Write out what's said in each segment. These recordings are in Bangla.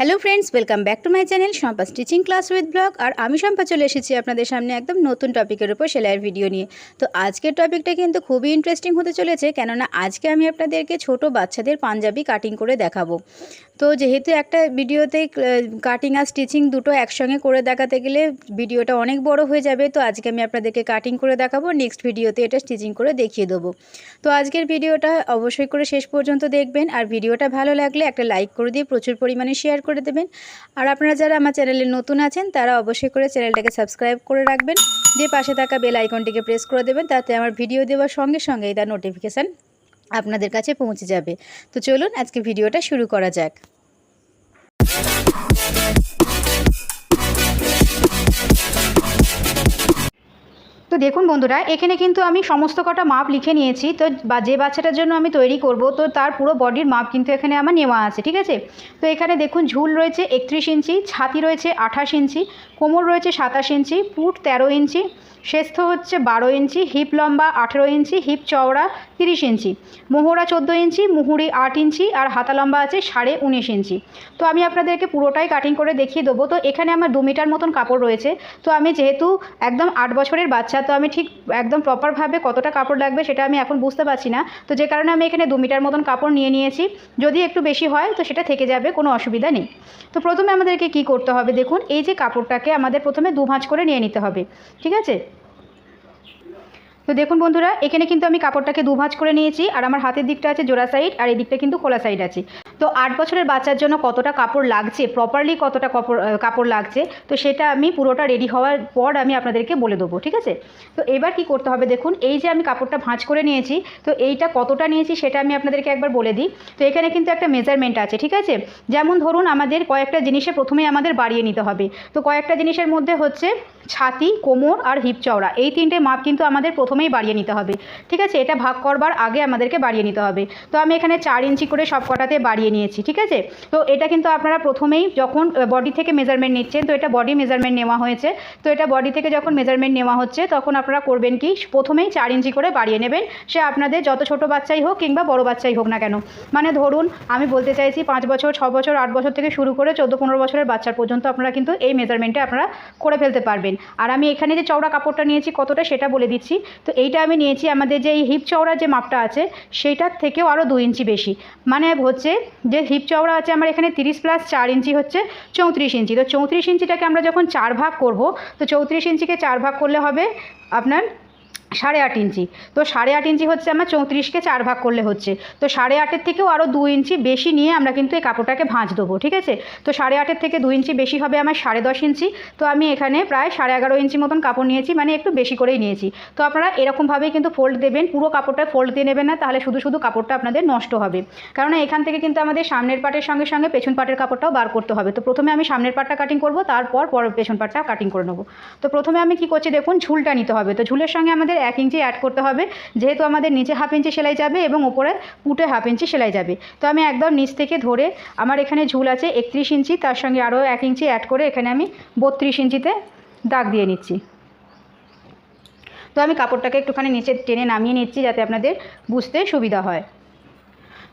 Hello friends welcome back to my channel Shampa stitching class with blog আর আমি শম্পা চলে এসেছি আপনাদের সামনে একদম নতুন টপিকের উপর সেলাইয়ের ভিডিও নিয়ে। তো আজকের টপিকটা কিন্তু খুবই ইন্টারেস্টিং হতে চলেছে, কেননা আজকে আমি আপনাদেরকে ছোট বাচ্চাদের পাঞ্জাবি কাটিং করে দেখাবো। তো যেহেতু একটা ভিডিওতে কাটিং আর স্টিচিং দুটো একসঙ্গে করে দেখাতে গেলে ভিডিওটা অনেক বড় হয়ে যাবে, তো আজকে আমি আপনাদেরকে কাটিং করে দেখাবো নেক্সট ভিডিওতে এটা স্টিচিং করে দেখিয়ে দেবো। তো আজকের ভিডিওটা অবশ্যই করে শেষ পর্যন্ত দেখবেন, আর ভিডিওটা ভালো লাগলে একটা লাইক করে দিয়ে প্রচুর পরিমাণে শেয়ার করে দেবেন। আর আপনারা যারা আমার চ্যানেলে নতুন আছেন, তারা অবশ্যই করে চ্যানেলটাকে সাবস্ক্রাইব করে রাখবেন। দিয়ে পাশে থাকা বেল আইকনটিকে প্রেস করে দেবেন, তাতে আমার ভিডিও দেওয়ার সঙ্গে সঙ্গেই তার নোটিফিকেশান আপনাদের কাছে পৌঁছে যাবে। তো চলুন আজকে ভিডিওটা শুরু করা যাক। তো দেখুন বন্ধুরা, এখানে কিন্তু আমি সমস্ত কটা মাপ লিখে নিয়েছি। তো বা যে বাচ্চাটার জন্য আমি তৈরি করব, তো তার পুরো বডির মাপ কিন্তু এখানে আমার নেওয়া আছে, ঠিক আছে? তো এখানে দেখুন, ঝুল রয়েছে একত্রিশ ইঞ্চি, ছাতি রয়েছে আঠাশ ইঞ্চি, কোমর রয়েছে সাতাশ ইঞ্চি, পুট তেরো ইঞ্চি শেস্থ হচ্ছে বারো ইঞ্চি হিপ লম্বা আঠেরো ইঞ্চি হিপ চওড়া তিরিশ ইঞ্চি। মোহরা চোদ্দ ইঞ্চি, মুহুরি আট ইঞ্চি আর হাতা লম্বা আছে সাড়ে উনিশ ইঞ্চি। তো আমি আপনাদেরকে পুরোটাই কাটিং করে দেখিয়ে দেবো। তো এখানে আমার দু মিটার মতন কাপড় রয়েছে। তো আমি যেহেতু একদম আট বছরের বাচ্চা, তো আমি ঠিক একদম প্রপারভাবে কতটা কাপড় লাগবে সেটা আমি এখন বুঝতে পারছি না। তো যে কারণে আমি এখানে দু মিটার মতন কাপড় নিয়ে নিয়েছি। যদি একটু বেশি হয়, তো সেটা থেকে যাবে, কোনো অসুবিধা নেই। তো প্রথমে আমাদেরকে কি করতে হবে? দেখুন, এই যে কাপড়টাকে আমাদের প্রথমে দু ভাঁজ করে নিয়ে নিতে হবে। ঠিক আছে? তো দেখুন বন্ধুরা, এখানে কিন্তু আমি কাপড়টাকে দু ভাঁজ করে নিয়েছি, আর আমার হাতের দিকটা আছে জোড়া সাইড আর এই দিকটা কিন্তু খোলা সাইড আছে। তো আট বছরের বাচ্চার জন্য কতটা কাপড় লাগছে প্রপারলি কতটা কাপড় কাপড় লাগছে, তো সেটা আমি পুরোটা রেডি হওয়ার পর আমি আপনাদেরকে বলে দেবো, ঠিক আছে? তো এবার কি করতে হবে দেখুন, এই যে আমি কাপড়টা ভাঁজ করে নিয়েছি, তো এইটা কতটা নিয়েছি সেটা আমি আপনাদেরকে একবার বলে দিই। তো এখানে কিন্তু একটা মেজারমেন্ট আছে, ঠিক আছে? যেমন ধরুন আমাদের কয়েকটা জিনিসে প্রথমেই আমাদের বাড়িয়ে নিতে হবে। তো কয়েকটা জিনিসের মধ্যে হচ্ছে ছাতি, কোমর আর হিপ চওড়া। এই তিনটে মাপ কিন্তু আমাদের প্রথমেই বাড়িয়ে নিতে হবে। ঠিক আছে? এটা ভাগ করবার আগে আমাদেরকে বাড়িয়ে নিতে হবে। তো আমি এখানে চার ইঞ্চি করে সব কটাতে বাড়িয়ে নিয়েছি, ঠিক আছে? তো এটা কিন্তু আপনারা প্রথমেই যখন বডি থেকে মেজারমেন্ট নিচ্ছেন, তো এটা বডি মেজারমেন্ট নেওয়া হয়েছে। তো এটা বডি থেকে যখন মেজারমেন্ট নেওয়া হচ্ছে, তখন আপনারা করবেন কি? প্রথমেই চার ইঞ্চি করে বাড়িয়ে নেবেন। সে আপনাদের যত ছোট বাচ্চাই হোক কিংবা বড় বাচ্চাই হোক না কেন। মানে ধরুন, আমি বলতে চাইছি পাঁচ বছর, ছ বছর, আট বছর থেকে শুরু করে চোদ্দ, পনেরো বছরের বাচ্চার পর্যন্ত আপনারা কিন্তু এই মেজারমেন্টে আপনারা করে ফেলতে পারবেন। আর আমি এখানে যে চওড়া কাপড়টা নিয়েছি কতটা সেটা বলে দিচ্ছি। তো এইটা আমি নিয়েছি আমাদের যে এই হিপ চওড়া যে মাপটা আছে সেইটার থেকেও আরও দু ইঞ্চি বেশি। মানে হচ্ছে যে হিপ চওড়া আছে আমার এখানে তিরিশ প্লাস চার ইঞ্চি হচ্ছে চৌত্রিশ ইঞ্চি। তো চৌত্রিশ ইঞ্চিটাকে আমরা যখন চার ভাগ করব, তো চৌত্রিশ ইঞ্চিকে চার ভাগ করলে হবে আপনার সাড়ে আট ইঞ্চি। তো সাড়ে আট ইঞ্চি হচ্ছে আমার চৌত্রিশকে চার ভাগ করলে হচ্ছে। তো সাড়ে আটের থেকেও আরও দু ইঞ্চি বেশি নিয়ে আমরা কিন্তু এই কাপড়টাকে ভাঁজ দেবো, ঠিক আছে? তো সাড়ে আটের থেকে দু ইঞ্চি বেশি হবে আমার সাড়ে দশ ইঞ্চি। তো আমি এখানে প্রায় সাড়ে এগারো ইঞ্চি মতন কাপড় নিয়েছি মানে একটু বেশি করেই নিয়েছি। তো আপনারা এরকমভাবেই কিন্তু ফোল্ড দেবেন, পুরো কাপড়টা ফোল্ড দিয়ে নেবেন না, তাহলে শুধু শুধু কাপড়টা আপনাদের নষ্ট হবে। কারণ এখান থেকে কিন্তু আমাদের সামনের পাটের সঙ্গে সঙ্গে পেছন পাটের কাপড়টাও বার করতে হবে। তো প্রথমে আমি সামনের পাটটা কাটিং করব, তারপর পর পেছন পাটটা কাটিং করে নেব। তো প্রথমে আমি কি করছি দেখুন, ঝুলটা নিতে হবে। তো ঝুলের সঙ্গে আমাদের এক ইঞ্চি অ্যাড করতে হবে। যেহেতু আমাদের নিচে হাফ ইঞ্চি সেলাই যাবে এবং ওপরে পুটে হাফ ইঞ্চি সেলাই যাবে। তো আমি একদম নিচ থেকে ধরে আমার এখানে ঝুল আছে একত্রিশ ইঞ্চি, তার সঙ্গে আরও এক ইঞ্চি অ্যাড করে এখানে আমি বত্রিশ ইঞ্চিতে দাগ দিয়ে নিচ্ছি। তো আমি কাপড়টাকে একটুখানি নিচে টেনে নামিয়ে নিচ্ছি যাতে আপনাদের বুঝতে সুবিধা হয়।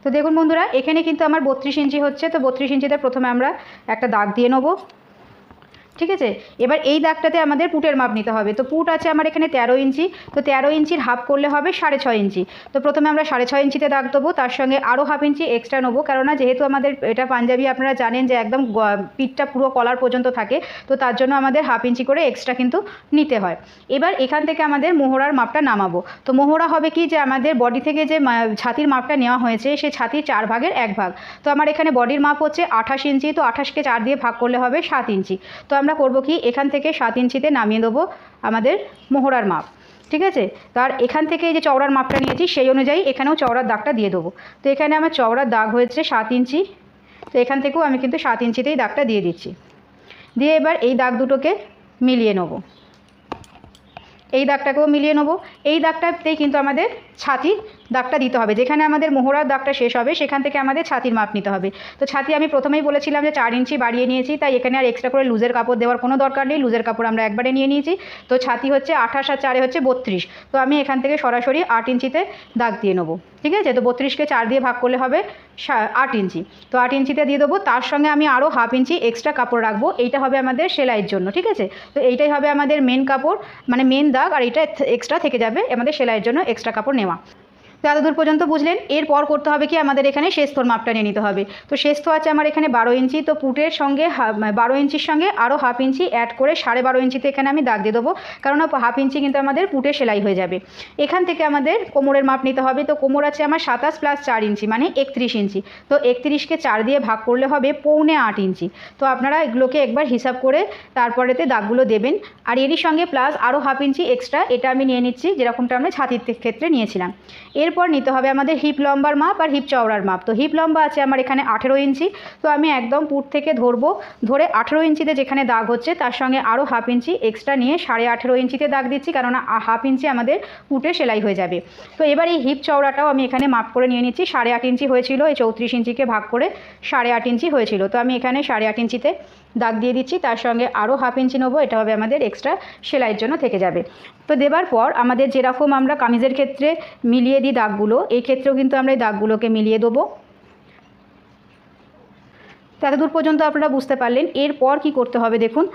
তো দেখুন বন্ধুরা, এখানে কিন্তু আমার বত্রিশ ইঞ্চি হচ্ছে। তো বত্রিশ ইঞ্চিতে প্রথমে আমরা একটা দাগ দিয়ে নেব। ঠিক আছে? এবার এই দাগটাতে আমাদের পুটের মাপ নিতে হবে। তো পুট আছে আমার এখানে তেরো ইঞ্চি। তো তেরো ইঞ্চির হাফ করলে হবে সাড়ে ছয় ইঞ্চি। তো প্রথমে আমরা সাড়ে ছয় ইঞ্চিতে দাগ দেবো। তার সঙ্গে আরও হাফ ইঞ্চি এক্সট্রা নেব। কেননা যেহেতু আমাদের এটা পাঞ্জাবি আপনারা জানেন যে একদম পিঠটা পুরো কলার পর্যন্ত থাকে। তো তার জন্য আমাদের হাফ ইঞ্চি করে এক্সট্রা কিন্তু নিতে হয়। এবার এখান থেকে আমাদের মোহরার মাপটা নামাবো। তো মোহরা হবে কি যে আমাদের বডি থেকে যে ছাতির মাপটা নেওয়া হয়েছে সেই ছাতির চার ভাগের এক ভাগ। তো আমার এখানে বডির মাপ হচ্ছে আঠাশ ইঞ্চি। তো আঠাশকে চার দিয়ে ভাগ করলে হবে সাত ইঞ্চি। তো আমরা করব কি? এখান থেকে সাত ইঞ্চিতে নামিয়ে দেবো আমাদের মোহরার মাপ। ঠিক আছে? তার এখান থেকে যে চওড়ার মাপটা নিয়েছি, সেই অনুযায়ী এখানেও চওড়ার দাগটা দিয়ে দেবো। তো এখানে আমার চওড়ার দাগ হয়েছে সাত ইঞ্চি। তো এখান থেকেও আমি কিন্তু সাত ইঞ্চিতেই দাগটা দিয়ে দিচ্ছি। দিয়ে এবার এই দাগ দুটোকে মিলিয়ে নেব। এই দাগটাকেও মিলিয়ে নেব। এই দাগটাতেই কিন্তু আমাদের ছাতির দাগটা দিতে হবে। যেখানে আমাদের মোহরার দাগটা শেষ হবে, সেখান থেকে আমাদের ছাতির মাপ নিতে হবে। তো ছাতি আমি প্রথমেই বলেছিলাম যে চার ইঞ্চি বাড়িয়ে নিয়েছি, তাই এখানে আর এক্সট্রা করে লুজের কাপড় দেওয়ার কোনো দরকার নেই। লুজের কাপড় আমরা একবারে নিয়ে নিয়েছি। তো ছাতি হচ্ছে আঠাশ আর চারে হচ্ছে বত্রিশ। তো আমি এখান থেকে সরাসরি আট ইঞ্চিতে দাগ দিয়ে নেব। ঠিক আছে? তো বত্রিশকে চার দিয়ে ভাগ করলে হবে আট ইঞ্চি। তো আট ইঞ্চিতে দিয়ে দেবো, তার সঙ্গে আমি আরও হাফ ইঞ্চি এক্সট্রা কাপড় রাখব। এইটা হবে আমাদের সেলাইয়ের জন্য, ঠিক আছে? তো এইটাই হবে আমাদের মেন কাপড় মানে মেন দাগ, আর এটা এক্সট্রা থেকে যাবে আমাদের সেলাইয়ের জন্য এক্সট্রা কাপড় নেওয়া। তো এতদূর পর্যন্ত বুঝলেন, এরপর করতে হবে কি? আমাদের এখানে শেষথর মাপটা নিয়ে নিতে হবে। তো শেষথ আছে আমার এখানে বারো ইঞ্চি, তো পুটের সঙ্গে বারো ইঞ্চির সঙ্গে আরও হাফ ইঞ্চি অ্যাড করে সাড়ে বারো ইঞ্চিতে এখানে আমি দাগ দিয়ে দেবো। কারণ হাফ ইঞ্চি কিন্তু আমাদের পুটে সেলাই হয়ে যাবে। এখান থেকে আমাদের কোমরের মাপ নিতে হবে। তো কোমর আছে আমার সাতাশ প্লাস চার ইঞ্চি মানে একত্রিশ ইঞ্চি। তো একত্রিশকে চার দিয়ে ভাগ করলে হবে পৌনে আট ইঞ্চি। তো আপনারা এগুলোকে একবার হিসাব করে তারপরেতে দাগগুলো দেবেন। আর এরই সঙ্গে প্লাস আরও হাফ ইঞ্চি এক্সট্রা এটা আমি নিয়ে নিচ্ছি, যেরকমটা আমরা ছাতির ক্ষেত্রে নিয়েছিলাম। এরপর নিতে হবে আমাদের হিপ লম্বার মাপ আর হিপ চওড়ার মাপ। তো হিপ লম্বা আছে আমার এখানে আঠেরো ইঞ্চি, তো আমি একদম পুট থেকে ধরবো, ধরে আঠেরো ইঞ্চিতে যেখানে দাগ হচ্ছে তার সঙ্গে আরও হাফ ইঞ্চি এক্সট্রা নিয়ে সাড়ে আঠেরো ইঞ্চিতে দাগ দিচ্ছি কারণ হাফ ইঞ্চি আমাদের পুটে সেলাই হয়ে যাবে। তো এবার এই হিপ চওড়াটাও আমি এখানে মাপ করে নিয়ে নিচ্ছি, সাড়ে আট ইঞ্চি হয়েছিল, এই চৌত্রিশ ইঞ্চিকে ভাগ করে সাড়ে আট ইঞ্চি হয়েছিল। তো আমি এখানে সাড়ে আট ইঞ্চিতে দাগ দিয়ে দিচ্ছি, তার সঙ্গে আরও হাফ ইঞ্চি নেব, এটা হবে আমাদের এক্সট্রা সেলাইয়ের জন্য থেকে যাবে। তো দেবার পর আমাদের যেরকম আমরা কামিজের ক্ষেত্রে মিলিয়ে দিই দাগগুলো, এই ক্ষেত্রেও কিন্তু আমরা এই দাগগুলোকে মিলিয়ে দেবো। তো এতদূর পর্যন্ত আপনারা বুঝতে পারলেন। এরপর কি করতে হবে দেখুন,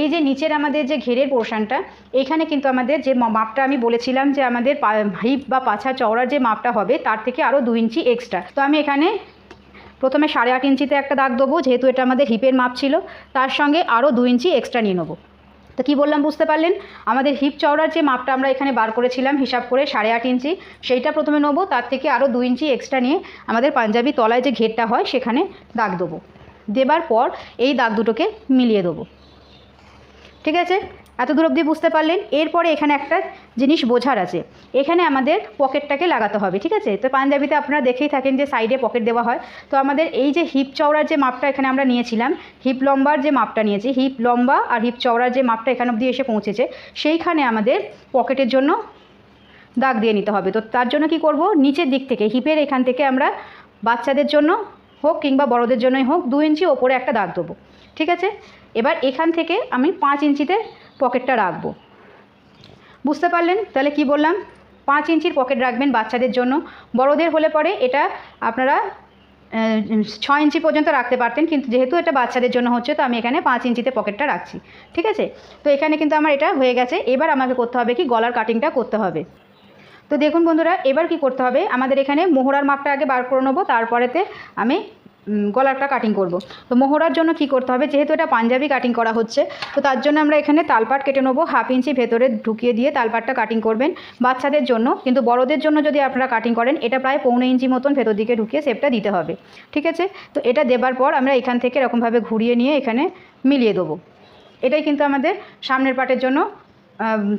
এই যে নিচের আমাদের যে ঘেরের পোর্শনটা এখানে কিন্তু আমাদের যে মাপটা আমি বলেছিলাম যে আমাদের হিপ বা পাছা চওড়ার যে মাপটা হবে, তার থেকে আরও দু ইঞ্চি এক্সট্রা তো আমি এখানে প্রথমে সাড়ে আট ইঞ্চিতে একটা দাগ দেবো, যেহেতু এটা আমাদের হিপের মাপ ছিল, তার সঙ্গে আরও দু ইঞ্চি এক্সট্রা নিয়ে নেব। তো কী বললাম বুঝতে পারলেন? আমাদের হিপ চওড়ার যে মাপটা আমরা এখানে বার করেছিলাম, হিসাব করে সাড়ে আট ইঞ্চি, সেইটা প্রথমে নেব, তার থেকে আরও দু ইঞ্চি এক্সট্রা নিয়ে আমাদের পাঞ্জাবি তলায় যে ঘেরটা হয়, সেখানে দাগ দেবো। দেবার পর এই দাগ দুটোকে মিলিয়ে দেবো। ঠিক আছে? এত দূর অবধি বুঝতে পারলেন? এরপরে এখানে একটা জিনিস বোঝার আছে। এখানে আমাদের পকেটটাকে লাগাতে হবে, ঠিক আছে? তো পাঞ্জাবিতে আপনারা দেখেই থাকেন যে সাইডে পকেট দেওয়া হয়। তো আমাদের এই যে হিপ চওড়ার যে মাপটা এখানে আমরা নিয়েছিলাম, হিপ লম্বার যে মাপটা নিয়েছি, হিপ লম্বা আর হিপ চওড়ার যে মাপটা এখানে অবধি এসে পৌঁছেছে, সেইখানে আমাদের পকেটের জন্য দাগ দিয়ে নিতে হবে। তো তার জন্য কি করব? নিচের দিক থেকে, হিপের এখান থেকে আমরা বাচ্চাদের জন্য হোক কিংবা বড়দের জন্যই হোক, দু ইঞ্চি ওপরে একটা দাগ দেবো, ঠিক আছে? এবার এখান থেকে আমি পাঁচ ইঞ্চিতে পকেটটা রাখব। বুঝতে পারলেন? তাহলে কি বললাম? পাঁচ ইঞ্চির পকেট রাখবেন বাচ্চাদের জন্য। বড়দের হলে পরে এটা আপনারা ছ ইঞ্চি পর্যন্ত রাখতে পারতেন। কিন্তু যেহেতু এটা বাচ্চাদের জন্য হচ্ছে, তো আমি এখানে পাঁচ ইঞ্চিতে পকেটটা রাখছি। ঠিক আছে? তো এখানে কিন্তু আমার এটা হয়ে গেছে। এবার আমাকে করতে হবে কি? গলার কাটিংটা করতে হবে। তো দেখুন বন্ধুরা, এবার কি করতে হবে? আমাদের এখানে মোহরার মাপটা আগে বার করে নেব। তারপরেতে আমি উম, গলারটা কাটিং করব। তো মোহরার জন্য কি করতে হবে? যেহেতু এটা পাঞ্জাবি কাটিং করা হচ্ছে তো তার জন্য আমরা এখানে তালপাট কেটে নেব। হাফ ইঞ্চি ভেতরে ঢুকিয়ে দিয়ে তালপাটটা কাটিং করবেন। বাচ্চাদের জন্য কিন্তু বড়দের জন্য যদি আপনারা কাটিং করেন এটা প্রায় পৌনে ইঞ্চি মতন ভেতর দিকে ঢুকিয়ে শেপটা দিতে হবে। ঠিক আছে? তো এটা দেবার পর আমরা এখান থেকে এরকমভাবে ঘুরিয়ে নিয়ে এখানে মিলিয়ে দেবো। এটাই কিন্তু আমাদের সামনের পাটের জন্য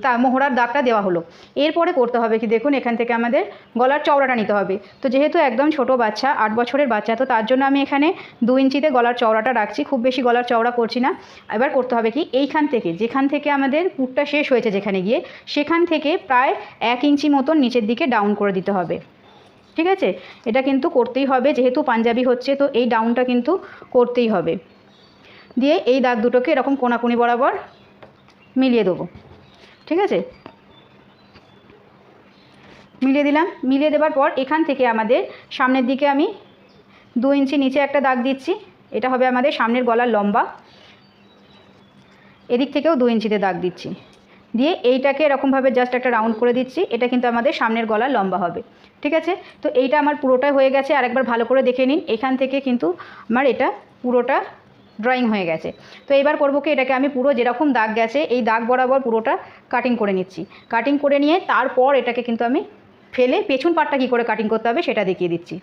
তা মোহরার দাগটা দেওয়া হলো। এরপরে করতে হবে কি? দেখুন, এখান থেকে আমাদের গলার চওড়াটা নিতে হবে। তো যেহেতু একদম ছোট বাচ্চা, আট বছরের বাচ্চা, তো তার জন্য আমি এখানে দু ইঞ্চিতে গলার চওড়াটা রাখছি। খুব বেশি গলার চওড়া করছি না। এবার করতে হবে কি? এইখান থেকে, যেখান থেকে আমাদের পুটটা শেষ হয়েছে যেখানে গিয়ে, সেখান থেকে প্রায় এক ইঞ্চি মতন নিচের দিকে ডাউন করে দিতে হবে। ঠিক আছে? এটা কিন্তু করতেই হবে। যেহেতু পাঞ্জাবি হচ্ছে, তো এই ডাউনটা কিন্তু করতেই হবে। দিয়ে এই দাগ দুটোকে এরকম কোনাকুনি বরাবর মিলিয়ে দেবো। ঠিক আছে? মিলিয়ে দিলাম। মিলিয়ে দেওয়ার পর এখান থেকে আমাদের সামনের দিকে আমি দু ইঞ্চি নিচে একটা দাগ দিচ্ছি। এটা হবে আমাদের সামনের গলার লম্বা। এদিক থেকেও দু ইঞ্চিতে দাগ দিচ্ছি। দিয়ে এইটাকে এরকমভাবে জাস্ট একটা রাউন্ড করে দিচ্ছি। এটা কিন্তু আমাদের সামনের গলার লম্বা হবে। ঠিক আছে? তো এইটা আমার পুরোটাই হয়ে গেছে। আর একবার ভালো করে দেখে নিন। এখান থেকে কিন্তু আমার এটা পুরোটা ড্রয়িং হয়ে গেছে। তো এবার করব কি? এটাকে আমি পুরো যেরকম দাগ গেছে, এই দাগ বরাবর পুরোটা কাটিং করে নিচ্ছি। কাটিং করে নিয়ে তারপর এটাকে কিন্তু আমি ফেলে পেছন পাটটা কী করে কাটিং করতে হবে সেটা দেখিয়ে দিচ্ছি।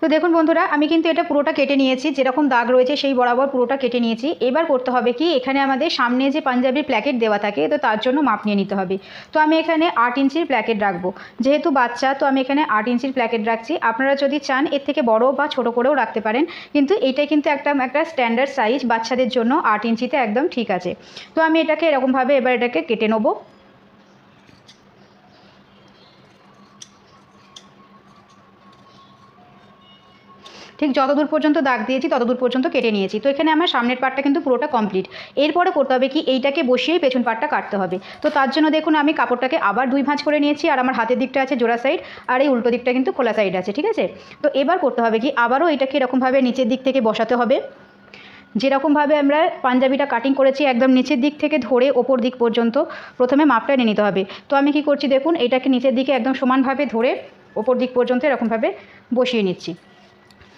তো দেখুন বন্ধুরা, আমি কিন্তু এটা পুরোটা কেটে নিয়েছি, যেরকম দাগ রয়েছে সেই বরাবর পুরোটা কেটে নিয়েছি। এবার করতে হবে কি, এখানে আমাদের সামনে যে পাঞ্জাবির প্ল্যাকেট দেওয়া থাকে, তো তার জন্য মাপ নিয়ে নিতে হবে। তো আমি এখানে আট ইঞ্চির প্ল্যাকেট রাখব। যেহেতু বাচ্চা, তো আমি এখানে আট ইঞ্চির প্ল্যাকেট রাখছি। আপনারা যদি চান, এর থেকে বড় বা ছোট করেও রাখতে পারেন, কিন্তু এইটাই কিন্তু একটা একটা স্ট্যান্ডার্ড সাইজ বাচ্চাদের জন্য আট ইঞ্চিতে একদম ঠিক আছে। তো আমি এটাকে এরকমভাবে এবার এটাকে কেটে নেব। ঠিক যতদূর পর্যন্ত দাগ দিয়েছি, ততদূর পর্যন্ত কেটে নিয়েছি। তো এখানে আমার সামনের পার্টটা কিন্তু পুরোটা কমপ্লিট এরপরে করতে হবে কি, এইটাকে বসিয়েই পেছন পার্টটা কাটতে হবে। তো তার জন্য দেখুন, আমি কাপড়টাকে আবার দুই ভাঁজ করে নিয়েছি, আর আমার হাতের দিকটা আছে জোড়া সাইড আর এই উল্টো দিকটা কিন্তু খোলা সাইড আছে, ঠিক আছে? তো এবার করতে হবে কি, আবারও এটাকে এরকমভাবে নিচের দিক থেকে বসাতে হবে। যেরকমভাবে আমরা পাঞ্জাবিটা কাটিং করেছি, একদম নিচের দিক থেকে ধরে ওপর দিক পর্যন্ত প্রথমে মাপটা নিয়ে নিতে হবে। তো আমি কি করছি দেখুন, এটাকে নিচের দিকে একদম সমানভাবে ধরে ওপর দিক পর্যন্ত এরকমভাবে বসিয়ে নিচ্ছি।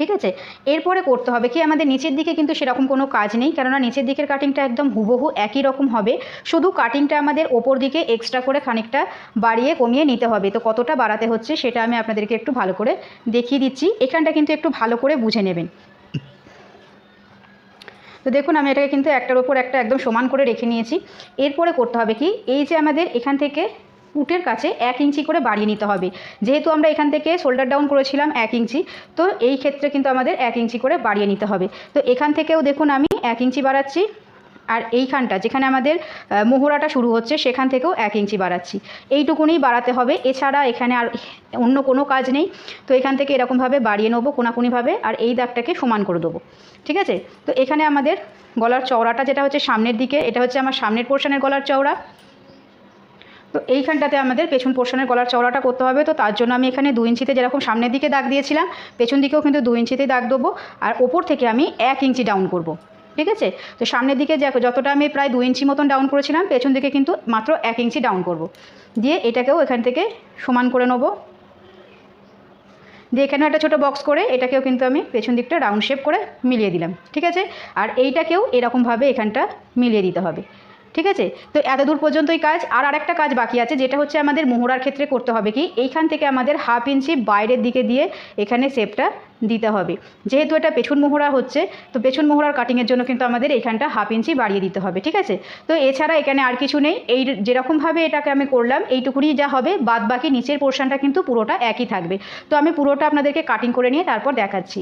ঠিক আছে? এরপরে করতে হবে কি? আমাদের নিচের দিকে কিন্তু সেরকম কোনো কাজ নেই, কেননা নিচের দিকের কাটিংটা একদম হুবহু একই রকম হবে। শুধু কাটিংটা আমাদের ওপর দিকে এক্সট্রা করে খানিকটা বাড়িয়ে কমিয়ে নিতে হবে। তো কতটা বাড়াতে হচ্ছে সেটা আমি আপনাদেরকে একটু ভালো করে দেখিয়ে দিচ্ছি। এখানটা কিন্তু একটু ভালো করে বুঝে নেবেন। তো দেখুন, আমি এটাকে কিন্তু একটার ওপর একটা একদম সমান করে রেখে নিয়েছি। এরপরে করতে হবে কি? এই যে আমাদের এখান থেকে পুটের কাছে এক ইঞ্চি করে বাড়িয়ে নিতে হবে। যেহেতু আমরা এখান থেকে শোল্ডার ডাউন করেছিলাম এক ইঞ্চি, তো এই ক্ষেত্রে কিন্তু আমাদের এক ইঞ্চি করে বাড়িয়ে নিতে হবে। তো এখান থেকেও দেখুন আমি এক ইঞ্চি বাড়াচ্ছি, আর এইখানটা যেখানে আমাদের মোহরাটা শুরু হচ্ছে, সেখান থেকেও এক ইঞ্চি বাড়াচ্ছি। এইটুকুনি বাড়াতে হবে। এছাড়া এখানে আর অন্য কোনো কাজ নেই। তো এখান থেকে এরকমভাবে বাড়িয়ে নেব, কোনাকুনিভাবে, আর এই দাগটাকে সমান করে দেবো। ঠিক আছে? তো এখানে আমাদের গলার চওড়াটা যেটা হচ্ছে সামনের দিকে, এটা হচ্ছে আমার সামনের পোর্শনের গলার চওড়া। তো এইখানটাতে আমাদের পেছন পোর্শনের গলার চওড়াটা করতে হবে। তো তার জন্য আমি এখানে দু ইঞ্চিতে যেরকম সামনের দিকে দাগ দিয়েছিলাম, পেছন দিকেও কিন্তু দু ইঞ্চিতেই দাগ দেবো। আর ওপর থেকে আমি এক ইঞ্চি ডাউন করব। ঠিক আছে? তো সামনের দিকে যতটা আমি প্রায় দু ইঞ্চি মতন ডাউন করেছিলাম, পেছন দিকে কিন্তু মাত্র এক ইঞ্চি ডাউন করব। দিয়ে এটাকেও এখান থেকে সমান করে নেব। দিয়ে এখানে একটা ছোটো বক্স করে এটাকেও কিন্তু আমি পেছন দিকটা রাউন্ড শেপ করে মিলিয়ে দিলাম। ঠিক আছে? আর এইটাকেও এরকমভাবে এখানটা মিলিয়ে দিতে হবে। ঠিক আছে? তো এত দূর পর্যন্তই কাজ। আর আরেকটা কাজ বাকি আছে, যেটা হচ্ছে আমাদের মোহরার ক্ষেত্রে করতে হবে কি? এইখান থেকে আমাদের হাফ ইঞ্চি বাইরের দিকে দিয়ে এখানে শেপটা দিতে হবে। যেহেতু এটা পেছন মোহরা হচ্ছে, তো পেছন মোহরার কাটিংয়ের জন্য কিন্তু আমাদের এইখানটা হাফ ইঞ্চি বাড়িয়ে দিতে হবে, ঠিক আছে? তো এছাড়া এখানে আর কিছু নেই। এই যেরকমভাবে এটাকে আমি করলাম, এইটুকুনি যা হবে বাদ বাকি নিচের পোর্শনটা কিন্তু পুরোটা একই থাকবে। তো আমি পুরোটা আপনাদেরকে কাটিং করে নিয়ে তারপর দেখাচ্ছি।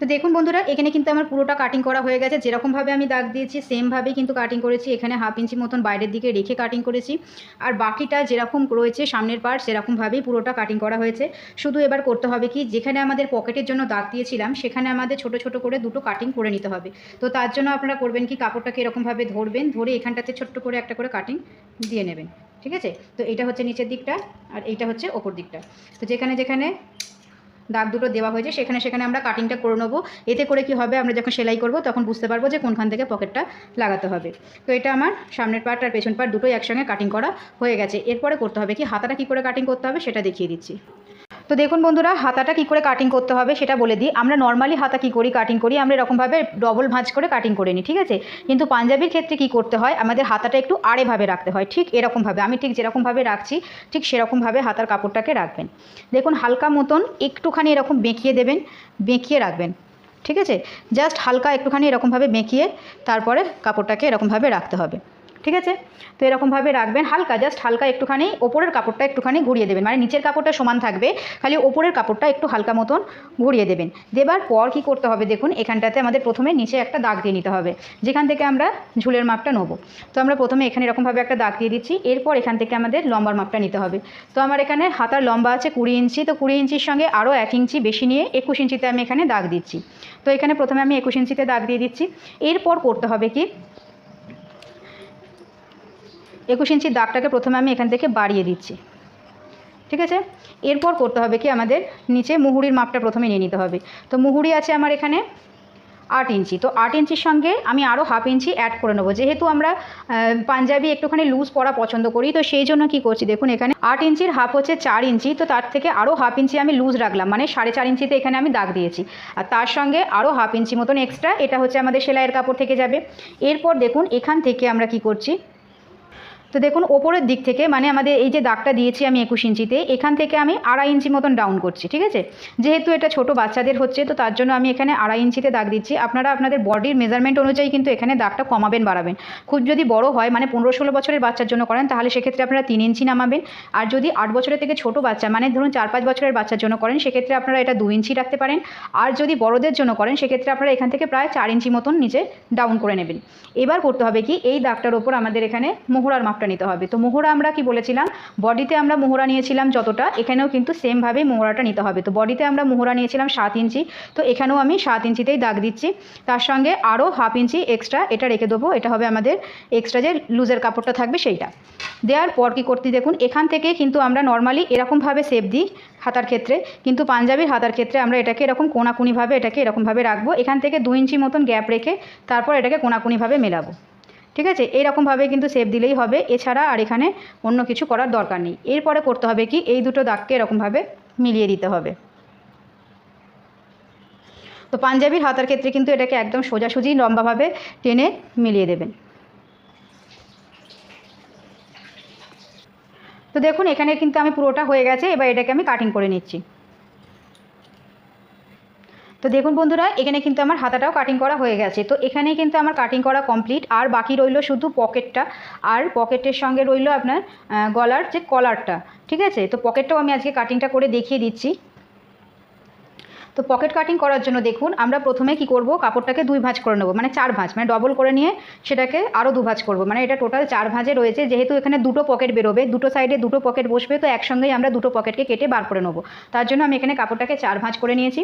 তো দেখুন বন্ধুরা, এখানে কিন্তু আমার পুরোটা কাটিং করা হয়ে গেছে। যেরকমভাবে আমি দাগ দিয়েছি সেমভাবেই কিন্তু কাটিং করেছি। এখানে হাফ ইঞ্চি মতন বাইরের দিকে রেখে কাটিং করেছি। আর বাকিটা যেরকম রয়েছে, সামনের পার সেরকমভাবেই পুরোটা কাটিং করা হয়েছে। শুধু এবার করতে হবে কি, যেখানে আমাদের পকেটের জন্য দাগ দিয়েছিলাম, সেখানে আমাদের ছোট ছোট করে দুটো কাটিং করে নিতে হবে। তো তার জন্য আপনারা করবেন কি, কাপড়টাকে এরকমভাবে ধরবেন, ধরে এখানটাতে ছোট্ট করে একটা করে কাটিং দিয়ে নেবেন। ঠিক আছে? তো এটা হচ্ছে নিচের দিকটা, আর এইটা হচ্ছে ওপর দিকটা। তো যেখানে যেখানে দাগ দুটো দেওয়া হয়েছে, সেখানে সেখানে আমরা কাটিংটা করে নেব। এতে করে কি হবে, আমরা যখন সেলাই করব, তখন বুঝতে পারব যে কোনখান থেকে পকেটটা লাগাতে হবে। তো এটা আমার সামনের পার্ট আর পেছন পার্ট দুটোই একসঙ্গে কাটিং করা হয়ে গেছে। এরপরে করতে হবে কি, হাতাটা কী করে কাটিং করতে হবে সেটা দেখিয়ে দিচ্ছি। তো দেখুন বন্ধুরা, হাতাটা কী করে কাটিং করতে হবে সেটা বলে দিই। আমরা নর্মালি হাতা কী করি কাটিং করি, আমরা এরকমভাবে ডবল ভাঁজ করে কাটিং করে নিই ঠিক আছে? কিন্তু পাঞ্জাবির ক্ষেত্রে কী করতে হয়, আমাদের হাতাটা একটু আড়েভাবে রাখতে হয়, ঠিক এরকমভাবে। আমি ঠিক যেরকমভাবে রাখছি, ঠিক সেরকমভাবে হাতার কাপড়টাকে রাখবেন। দেখুন, হালকা মতন একটুখানি এরকম বেঁকিয়ে দেবেন, বেঁকিয়ে রাখবেন, ঠিক আছে? জাস্ট হালকা একটুখানি এরকমভাবে বেঁকিয়ে তারপরে কাপড়টাকে এরকমভাবে রাখতে হবে। ঠিক আছে? তো এরকমভাবে রাখবেন। হালকা জাস্ট হালকা একটুখানি ওপরের কাপড়টা একটুখানি ঘুরিয়ে দেবেন। মানে নিচের কাপড়টা সমান থাকবে, খালি ওপরের কাপড়টা একটু হালকা মতন ঘুরিয়ে দেবেন। দেবার পর কি করতে হবে দেখুন, এখানটাতে আমাদের প্রথমে নিচে একটা দাগ দিয়ে নিতে হবে। যেখান থেকে আমরা ঝুলের মাপটা নেব। তো আমরা প্রথমে এখানে এরকমভাবে একটা দাগ দিয়ে দিচ্ছি। এরপর এখান থেকে আমাদের লম্বার মাপটা নিতে হবে। তো আমার এখানে হাতার লম্বা আছে কুড়ি ইঞ্চি। তো কুড়ি ইঞ্চির সঙ্গে আরও এক ইঞ্চি বেশি নিয়ে একুশ ইঞ্চিতে আমি এখানে দাগ দিচ্ছি। তো এখানে প্রথমে আমি একুশ ইঞ্চিতে দাগ দিয়ে দিচ্ছি। এরপর করতে হবে কি? একুশ ইঞ্চির দাগটাকে প্রথমে আমি এখান থেকে বাড়িয়ে দিচ্ছি। ঠিক আছে? এরপর করতে হবে কি? আমাদের নিচে মুহুরির মাপটা প্রথমে নিয়ে নিতে হবে। তো মুহুরি আছে আমার এখানে আট ইঞ্চি। তো আট ইঞ্চির সঙ্গে আমি আরও হাফ ইঞ্চি অ্যাড করে নেব। যেহেতু আমরা পাঞ্জাবি একটুখানি লুজ পরা পছন্দ করি, তো সেই জন্য কি করছি? দেখুন, এখানে আট ইঞ্চির হাফ হচ্ছে চার ইঞ্চি, তো তার থেকে আরও হাফ ইঞ্চি আমি লুজ রাখলাম। মানে সাড়ে চার ইঞ্চিতে এখানে আমি দাগ দিয়েছি। আর তার সঙ্গে আরও হাফ ইঞ্চি মতন এক্সট্রা এটা হচ্ছে আমাদের সেলাইয়ের কাপড় থেকে যাবে। এরপর দেখুন, এখান থেকে আমরা কি করছি? তো দেখুন, ওপরের দিক থেকে মানে আমাদের এই যে দাগটা দিয়েছি আমি একুশ ইঞ্চিতে, এখান থেকে আমি আড়াই ইঞ্চি মতন ডাউন করছি, ঠিক আছে? যেহেতু এটা ছোট বাচ্চাদের হচ্ছে, তো তার জন্য আমি এখানে আড়াই ইঞ্চিতে দাগ দিচ্ছি। আপনারা আপনাদের বডির মেজারমেন্ট অনুযায়ী কিন্তু এখানে দাগটা কমাবেন, বাড়াবেন। খুব যদি বড় হয় মানে পনেরো ষোলো বছরের বাচ্চার জন্য করেন, তাহলে সেক্ষেত্রে আপনারা তিন ইঞ্চি নামাবেন। আর যদি আট বছরের থেকে ছোট বাচ্চা মানে ধরুন চার পাঁচ বছরের বাচ্চার জন্য করেন, সেক্ষেত্রে আপনারা এটা দু ইঞ্চি রাখতে পারেন। আর যদি বড়দের জন্য করেন, সেক্ষেত্রে আপনারা এখান থেকে প্রায় চার ইঞ্চি মতন নিচে ডাউন করে নেবেন। এবার করতে হবে কি, এই দাগটার ওপর আমাদের এখানে মোহরার মাপটা মাপটা নিতে হবে। তো মোহরা আমরা কি বলেছিলাম? বডিতে আমরা মোহরা নিয়েছিলাম যতটা, এখানেও কিন্তু সেমভাবেই মোহরাটা নিতে হবে। তো বডিতে আমরা মোহরা নিয়েছিলাম সাত ইঞ্চি, তো এখানেও আমি সাত ইঞ্চিতেই দাগ দিচ্ছি। তার সঙ্গে আরও হাফ ইঞ্চি এক্সট্রা এটা রেখে দেবো, এটা হবে আমাদের এক্সট্রা যে লুজের কাপড়টা থাকবে সেইটা। দেওয়ার পর কি করতে দেখুন, এখান থেকে কিন্তু আমরা নর্মালি এরকমভাবে সেপ দিই হাতার ক্ষেত্রে, কিন্তু পাঞ্জাবির হাতার ক্ষেত্রে আমরা এটাকে এরকম কোনাকুনিভাবে এটাকে এরকমভাবে রাখব। এখান থেকে দু ইঞ্চি মতন গ্যাপ রেখে তারপর এটাকে কোনাকুনিভাবে মেলাবো। ঠিক আছে? এইরকমভাবে কিন্তু সেপ দিলেই হবে। এছাড়া আর এখানে অন্য কিছু করার দরকার নেই। এরপরে করতে হবে কি? এই দুটো দাগকে এরকমভাবে মিলিয়ে দিতে হবে। তো পাঞ্জাবির হাতার ক্ষেত্রে কিন্তু এটাকে একদম সোজাসুজি লম্বাভাবে টেনে মিলিয়ে দেবেন। তো দেখুন, এখানে কিন্তু আমি পুরোটা হয়ে গেছে। এবার এটাকে আমি কাটিং করে নিচ্ছি। তো দেখুন বন্ধুরা, এখানে কিন্তু আমার হাতাটাও কাটিং করা হয়ে গেছে। তো এখানে কিন্তু আমার কাটিং করা কমপ্লিট আর বাকি রইল শুধু পকেটটা আর পকেটের সঙ্গে রইল আপনার গলার যে কলারটা ঠিক আছে? তো পকেটটাও আমি আজকে কাটিংটা করে দেখিয়ে দিচ্ছি। তো পকেট কাটিং করার জন্য দেখুন, আমরা প্রথমে কি করব, কাপড়টাকে দুই ভাঁজ করে নেব মানে চার ভাঁজ মানে ডবল করে নিয়ে সেটাকে আরও দু ভাঁজ করব মানে এটা টোটাল চার ভাঁজে রয়েছে, যেহেতু এখানে দুটো পকেট বেরোবে, দুটো সাইডে দুটো পকেট বসবে, তো একসঙ্গেই আমরা দুটো পকেটকে কেটে বার করে নেব, তার জন্য আমি এখানে কাপড়টাকে চার ভাঁজ করে নিয়েছি,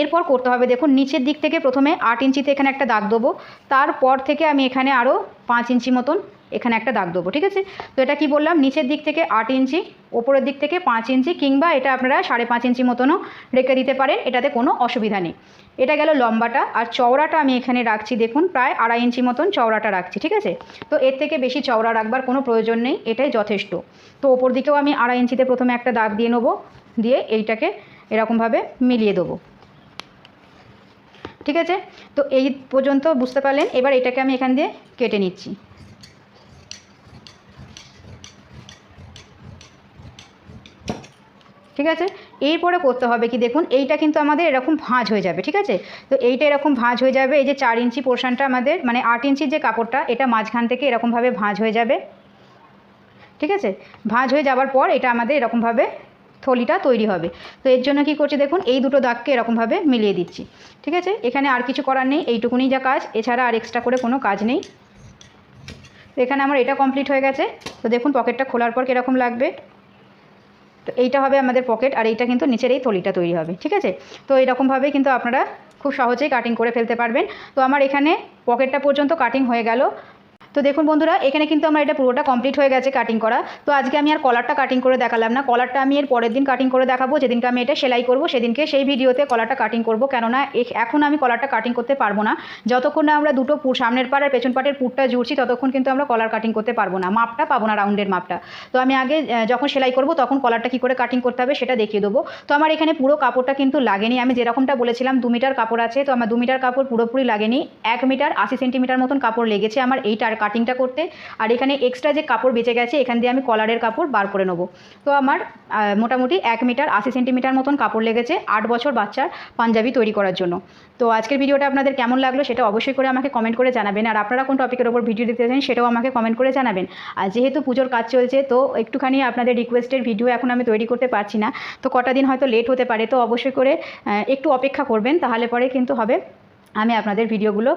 এরপর করতে হবে দেখুন, নিচের দিক থেকে প্রথমে আট ইঞ্চিতে এখানে একটা দাগ দেবো, তারপর থেকে আমি এখানে আরও পাঁচ ইঞ্চি মতন এখানে একটা দাগ দেবো, ঠিক আছে? তো এটা কি বললাম? নিচের দিক থেকে আট ইঞ্চি, ওপরের দিক থেকে পাঁচ ইঞ্চি, কিংবা এটা আপনারা সাড়ে পাঁচ ইঞ্চি মতনও রেখে দিতে পারেন, এটাতে কোনো অসুবিধা নেই। এটা গেল লম্বাটা, আর চওড়াটা আমি এখানে রাখছি, দেখুন, প্রায় আড়াই ইঞ্চি মতন চওড়াটা রাখছি, ঠিক আছে? তো এর থেকে বেশি চওড়া রাখবার কোনো প্রয়োজন নেই, এটাই যথেষ্ট। তো ওপর দিকেও আমি আড়াই ইঞ্চিতে প্রথমে একটা দাগ দিয়ে নেব, দিয়ে এইটাকে এরকমভাবে মিলিয়ে দেবো। ঠিক আছে? তো এই পর্যন্ত বুঝতে পারলেন? এবার এটাকে আমি এখান দিয়ে কেটে নিচ্ছি। ঠিক আছে? এরপরে করতে হবে কি? দেখুন, এইটা কিন্তু আমাদের এরকম ভাঁজ হয়ে যাবে, ঠিক আছে? তো এইটা এরকম ভাঁজ হয়ে যাবে, এই যে চার ইঞ্চি পোর্শনটা আমাদের মানে আট ইঞ্চির যে কাপড়টা, এটা মাঝখান থেকে এরকমভাবে ভাঁজ হয়ে যাবে। ঠিক আছে? ভাঁজ হয়ে যাওয়ার পর এটা আমাদের এরকমভাবে থলিটা তৈরি হবে। তো এর জন্য কি করছি দেখুন, এই দুটো দাগকে এরকমভাবে মিলিয়ে দিচ্ছি। ঠিক আছে? এখানে আর কিছু করার নেই, এইটুকুনি যা কাজ, এছাড়া আর এক্সট্রা করে কোনো কাজ নেই। এখানে আমার এটা কমপ্লিট হয়ে গেছে। তো দেখুন পকেটটা খোলার পর কীরকম লাগবে? তো এইটা হবে আমাদের পকেট, আর এইটা কিন্তু নিচের এই থলিটা তৈরি হবে, ঠিক আছে? তো এরকমভাবে কিন্তু আপনারা খুব সহজেই কাটিং করে ফেলতে পারবেন। তো আমার এখানে পকেটটা পর্যন্ত কাটিং হয়ে গেল। তো দেখুন বন্ধুরা, এখানে কিন্তু আমার এটা পুরোটা কমপ্লিট হয়ে গেছে কাটিং করা। তো আজকে আমি আর কলারটা কাটিং করে দেখালাম না। কলারটা আমি এর পরের দিন কাটিং করে দেখাবো। যেদিনকে আমি এটা সেলাই করব, সেদিনকে সেই ভিডিওতে কলারটা কাটিং করব। কেননা এখন আমি কলারটা কাটিং করতে পারব না। যতক্ষণ না আমরা দুটো পুর সামনের পাড় আর পেছন পাটের পুরটা জুড়ছি, ততক্ষণ কিন্তু আমরা কলার কাটিং করতে পারব না। মাপটা পাবো না রাউন্ডের মাপটা। তো আমি আগে যখন সেলাই করব, তখন কলারটা কী করে কাটিং করতে হবে সেটা দেখিয়ে দেবো। তো আমার এখানে পুরো কাপড়টা কিন্তু লাগেনি। আমি যেরকমটা বলেছিলাম, দু মিটার কাপড় আছে। তো আমার দু মিটার কাপড় পুরোপুরি লাগেনি। এক মিটার আশি সেন্টিমিটার মতন কাপড় লেগেছে। আমার এইটার কাটিংটা করতে। আর এখানে এক্সট্রা যে কাপড় বেঁচে গেছে, এখান দিয়ে আমি কলারের কাপড় বার করে নেব। তো আমার মোটামুটি এক মিটার আশি সেন্টিমিটার মতন কাপড় লেগেছে আট বছর বাচ্চার পাঞ্জাবি তৈরি করার জন্য। তো আজকের ভিডিওটা আপনাদের কেমন লাগল সেটা অবশ্যই করে আমাকে কমেন্ট করে জানাবেন। আর আপনারা কোন টপিকের ওপর ভিডিও দিতে চান সেটাও আমাকে কমেন্ট করে জানাবেন। আর যেহেতু পুজোর কাজ চলছে, তো একটুখানি আপনাদের রিকোয়েস্টের ভিডিও এখন আমি তৈরি করতে পারছি না। তো কটা দিন হয়তো লেট হতে পারে, তো অবশ্যই করে একটু অপেক্ষা করবেন, তাহলে পরে কিন্তু হবে আমি আপনাদের ভিডিওগুলো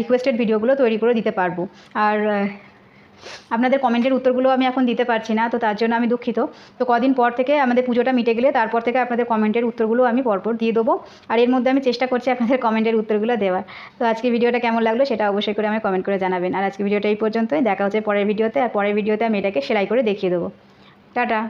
রিকোয়েস্টেড ভিডিওগুলো তৈরি করে দিতে পারব। আর আপনাদের কমেন্টের উত্তরগুলো আমি এখন দিতে পারছি না, তো তার জন্য আমি দুঃখিত। তো কদিন পর থেকে আমাদের পুজোটা মিটে গেলে তারপর থেকে আপনাদের কমেন্টের উত্তরগুলো আমি পরপর দিয়ে দেবো। আর এর মধ্যে আমি চেষ্টা করছি আপনাদের কমেন্টের উত্তরগুলো দেওয়ার। তো আজকে ভিডিওটা কেমন লাগল সেটা অবশ্যই করে আমি কমেন্ট করে জানাবেন। আর আজকে ভিডিওটা এই পর্যন্তই। দেখা হচ্ছে পরের ভিডিওতে। আর পরের ভিডিওতে আমি এটাকে সেলাই করে দেখিয়ে দেবো। টাটা।